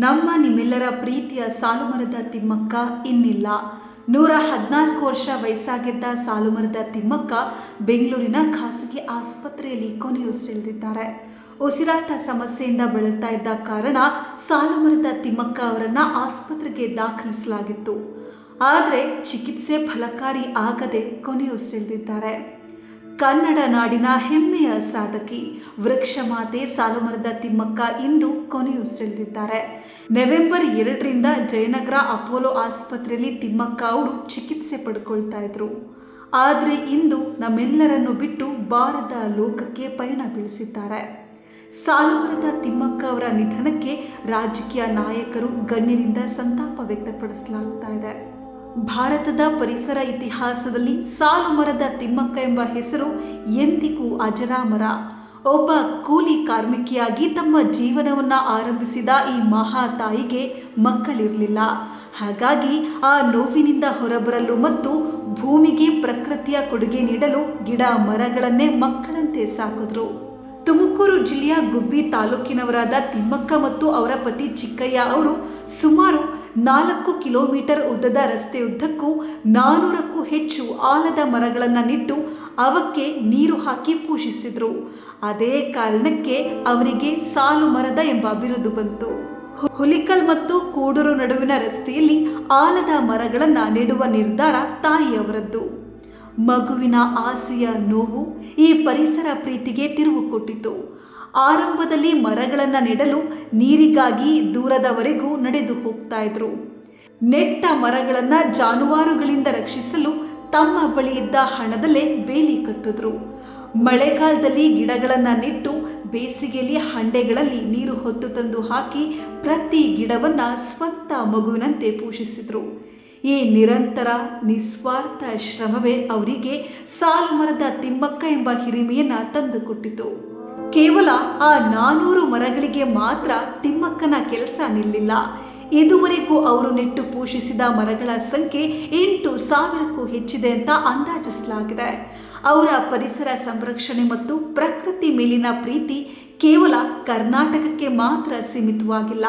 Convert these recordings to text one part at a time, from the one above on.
ನಮ್ಮ ನಿಮ್ಮೆಲ್ಲರ ಪ್ರೀತಿಯ ಸಾಲುಮರದ ತಿಮ್ಮಕ್ಕ ಇನ್ನಿಲ್ಲ. ನೂರ ಹದಿನಾಲ್ಕು ವರ್ಷ ವಯಸ್ಸಾಗಿದ್ದ ಸಾಲುಮರದ ತಿಮ್ಮಕ್ಕ ಬೆಂಗಳೂರಿನ ಖಾಸಗಿ ಆಸ್ಪತ್ರೆಯಲ್ಲಿ ಕೊನೆಯುಸಿರೆಳೆದಿದ್ದಾರೆ ಉಸಿರಾಟ ಸಮಸ್ಯೆಯಿಂದ ಬಳಲ್ತಾ ಇದ್ದ ಕಾರಣ ಸಾಲುಮರದ ತಿಮ್ಮಕ್ಕ ಅವರನ್ನು ಆಸ್ಪತ್ರೆಗೆ ದಾಖಲಿಸಲಾಗಿತ್ತು. ಆದರೆ ಚಿಕಿತ್ಸೆ ಫಲಕಾರಿ ಆಗದೆ ಕೊನೆಯುಸಿರೆಳೆದಿದ್ದಾರೆ ಕನ್ನಡ ನಾಡಿನ ಹೆಮ್ಮೆಯ ಸಾಧಕಿ ವೃಕ್ಷಮಾತೆ ಸಾಲುಮರದ ತಿಮ್ಮಕ್ಕ ಇಂದು ಕೊನೆಯುಸಿರೆಳೆದಿದ್ದಾರೆ ನವೆಂಬರ್ ಎರಡರಿಂದ ಜಯನಗರ ಅಪೋಲೋ ಆಸ್ಪತ್ರೆಯಲ್ಲಿ ತಿಮ್ಮಕ್ಕ ಅವರು ಚಿಕಿತ್ಸೆ ಪಡ್ಕೊಳ್ತಾ ಇದ್ರು. ಆದರೆ ಇಂದು ನಮ್ಮೆಲ್ಲರನ್ನು ಬಿಟ್ಟು ಬಾರದ ಲೋಕಕ್ಕೆ ಪಯಣ ಬೀಳಿಸಿದ್ದಾರೆ. ಸಾಲುಮರದ ತಿಮ್ಮಕ್ಕ ಅವರ ನಿಧನಕ್ಕೆ ರಾಜಕೀಯ ನಾಯಕರು ಗಣ್ಯರಿಂದ ಸಂತಾಪ ವ್ಯಕ್ತಪಡಿಸಲಾಗ್ತಾ ಇದೆ. ಭಾರತದ ಪರಿಸರ ಇತಿಹಾಸದಲ್ಲಿ ಸಾಲು ಮರದ ತಿಮ್ಮಕ್ಕ ಎಂಬ ಹೆಸರು ಎಂದಿಗೂ ಅಜರಾಮರ. ಒಬ್ಬ ಕೂಲಿ ಕಾರ್ಮಿಕಿಯಾಗಿ ತಮ್ಮ ಜೀವನವನ್ನು ಆರಂಭಿಸಿದ ಈ ಮಹಾ ತಾಯಿಗೆ ಮಕ್ಕಳಿರಲಿಲ್ಲ. ಹಾಗಾಗಿ ಆ ನೋವಿನಿಂದ ಹೊರಬರಲು ಮತ್ತು ಭೂಮಿಗೆ ಪ್ರಕೃತಿಯ ಕೊಡುಗೆ ನೀಡಲು ಗಿಡ ಮರಗಳನ್ನೇ ಮಕ್ಕಳಂತೆ ಸಾಕಿದ್ರು. ತುಮಕೂರು ಜಿಲ್ಲೆಯ ಗುಬ್ಬಿ ತಾಲೂಕಿನವರಾದ ತಿಮ್ಮಕ್ಕ ಮತ್ತು ಅವರ ಪತಿ ಚಿಕ್ಕಯ್ಯ ಅವರು ಸುಮಾರು ನಾಲ್ಕು ಕಿಲೋಮೀಟರ್ ಉದ್ದದ ರಸ್ತೆಯುದ್ದಕ್ಕೂ ನಾನೂರಕ್ಕೂ ಹೆಚ್ಚು ಆಲದ ಮರಗಳನ್ನು ನೆಟ್ಟು ಅವಕ್ಕೆ ನೀರು ಹಾಕಿ ಪೂಜಿಸಿದ್ರು. ಅದೇ ಕಾರಣಕ್ಕೆ ಅವರಿಗೆ ಸಾಲು ಮರದ ಎಂಬ ಬಿರುದು ಬಂತು. ಹುಲಿಕಲ್ ಮತ್ತು ಕೂಡೂರು ನಡುವಿನ ರಸ್ತೆಯಲ್ಲಿ ಆಲದ ಮರಗಳನ್ನು ನೆಡುವ ನಿರ್ಧಾರ ತಾಯಿಯವರದ್ದು. ಮಗುವಿನ ಆಸೆಯ ನೋವು ಈ ಪರಿಸರ ಪ್ರೀತಿಗೆ ತಿರುವು ಕೊಟ್ಟಿತು. ಆರಂಭದಲ್ಲಿ ಮರಗಳನ್ನು ನೆಡಲು ನೀರಿಗಾಗಿ ದೂರದವರೆಗೂ ನಡೆದು ಹೋಗ್ತಾ ಇದ್ರು. ನೆಟ್ಟ ಮರಗಳನ್ನು ಜಾನುವಾರುಗಳಿಂದ ರಕ್ಷಿಸಲು ತಮ್ಮ ಬಳಿ ಇದ್ದ ಹಣದಲ್ಲೇ ಬೇಲಿ ಕಟ್ಟಿದ್ರು. ಮಳೆಗಾಲದಲ್ಲಿ ಗಿಡಗಳನ್ನು ನೆಟ್ಟು ಬೇಸಿಗೆಯಲ್ಲಿ ಹಂಡೆಗಳಲ್ಲಿ ನೀರು ಹೊತ್ತು ತಂದು ಹಾಕಿ ಪ್ರತಿ ಗಿಡವನ್ನು ಸ್ವಂತ ಮಗುವಿನಂತೆ ಪೋಷಿಸಿದ್ರು. ಈ ನಿರಂತರ ನಿಸ್ವಾರ್ಥ ಶ್ರಮವೇ ಅವರಿಗೆ ಸಾಲು ಮರದ ತಿಮ್ಮಕ್ಕ ಎಂಬ ಹಿರಿಮೆಯನ್ನು ತಂದುಕೊಟ್ಟಿತು. ಕೇವಲ ಆ ನಾನೂರು ಮರಗಳಿಗೆ ಮಾತ್ರ ತಿಮ್ಮಕ್ಕನ ಕೆಲಸ ನಿಲ್ಲಿಲ್ಲ. ಇದುವರೆಗೂ ಅವರು ನೆಟ್ಟು ಪೋಷಿಸಿದ ಮರಗಳ ಸಂಖ್ಯೆ ಎಂಟು ಸಾವಿರಕ್ಕೂ ಹೆಚ್ಚಿದೆ ಅಂತ ಅಂದಾಜಿಸಲಾಗಿದೆ. ಅವರ ಪರಿಸರ ಸಂರಕ್ಷಣೆ ಮತ್ತು ಪ್ರಕೃತಿ ಮೇಲಿನ ಪ್ರೀತಿ ಕೇವಲ ಕರ್ನಾಟಕಕ್ಕೆ ಮಾತ್ರ ಸೀಮಿತವಾಗಿಲ್ಲ.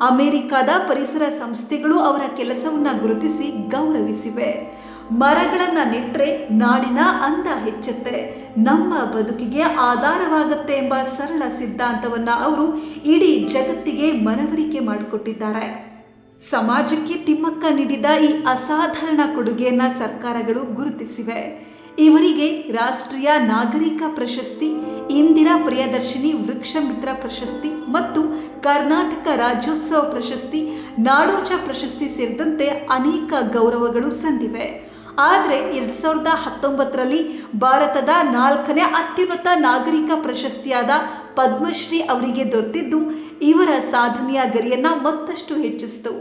ಅಮೆರಿಕದ ಪರಿಸರ ಸಂಸ್ಥೆಗಳು ಅವರ ಕೆಲಸವನ್ನು ಗುರುತಿಸಿ ಗೌರವಿಸಿವೆ. ಮರಗಳನ್ನು ನೆಟ್ಟರೆ ನಾಡಿನ ಅಂದ ಹೆಚ್ಚುತ್ತೆ. ನಮ್ಮ ಬದುಕಿಗೆ ಆಧಾರವಾಗುತ್ತೆ ಎಂಬ ಸರಳ ಸಿದ್ಧಾಂತವನ್ನು ಅವರು ಇಡೀ ಜಗತ್ತಿಗೆ ಮನವರಿಕೆ ಮಾಡಿಕೊಟ್ಟಿದ್ದಾರೆ. ಸಮಾಜಕ್ಕೆ ತಿಮ್ಮಕ್ಕ ನೀಡಿದ ಈ ಅಸಾಧಾರಣ ಕೊಡುಗೆಯನ್ನು ಸರ್ಕಾರಗಳು ಗುರುತಿಸಿವೆ. ಇವರಿಗೆ ರಾಷ್ಟ್ರೀಯ ನಾಗರಿಕ ಪ್ರಶಸ್ತಿ ಇಂದಿರಾ ಪ್ರಿಯದರ್ಶಿನಿ ವೃಕ್ಷ ಮಿತ್ರ ಪ್ರಶಸ್ತಿ ಮತ್ತು ಕರ್ನಾಟಕ ರಾಜ್ಯೋತ್ಸವ ಪ್ರಶಸ್ತಿ, ನಾಡೋಜ ಪ್ರಶಸ್ತಿ ಸೇರಿದಂತೆ ಅನೇಕ ಗೌರವಗಳು ಸಂದಿವೆ. ಆದರೆ ಎರಡು ಸಾವಿರದ ಹತ್ತೊಂಬತ್ತರಲ್ಲಿ ಭಾರತದ ನಾಲ್ಕನೇ ಅತ್ಯುನ್ನತ ನಾಗರಿಕ ಪ್ರಶಸ್ತಿಯಾದ ಪದ್ಮಶ್ರೀ ಅವರಿಗೆ ದೊರೆತಿದ್ದು, ಇವರ ಸಾಧನೆಯ ಗರಿಯನ್ನು ಮತ್ತಷ್ಟು ಹೆಚ್ಚಿಸಿತು.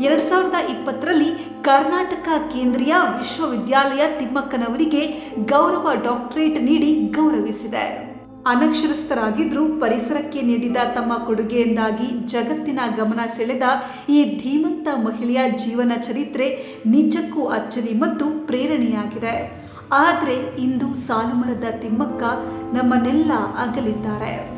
ಎರಡು ಸಾವಿರದ ಇಪ್ಪತ್ತರಲ್ಲಿ ಕರ್ನಾಟಕ ಕೇಂದ್ರೀಯ ವಿಶ್ವವಿದ್ಯಾಲಯ ತಿಮ್ಮಕ್ಕನವರಿಗೆ ಗೌರವ ಡಾಕ್ಟರೇಟ್ ನೀಡಿ ಗೌರವಿಸಿದೆ. ಅನಕ್ಷರಸ್ಥರಾಗಿದ್ದರೂ ಪರಿಸರಕ್ಕೆ ನೀಡಿದ ತಮ್ಮ ಕೊಡುಗೆಯಿಂದಾಗಿ ಜಗತ್ತಿನ ಗಮನ ಸೆಳೆದ ಈ ಧೀಮಂತ ಮಹಿಳೆಯ ಜೀವನ ಚರಿತ್ರೆ ನಿಜಕ್ಕೂ ಅಚ್ಚರಿ ಮತ್ತು ಪ್ರೇರಣೆಯಾಗಿದೆ. ಆದರೆ ಇಂದು ಸಾಲುಮರದ ತಿಮ್ಮಕ್ಕ ನಮ್ಮನ್ನೆಲ್ಲ ಅಗಲಿದ್ದಾರೆ.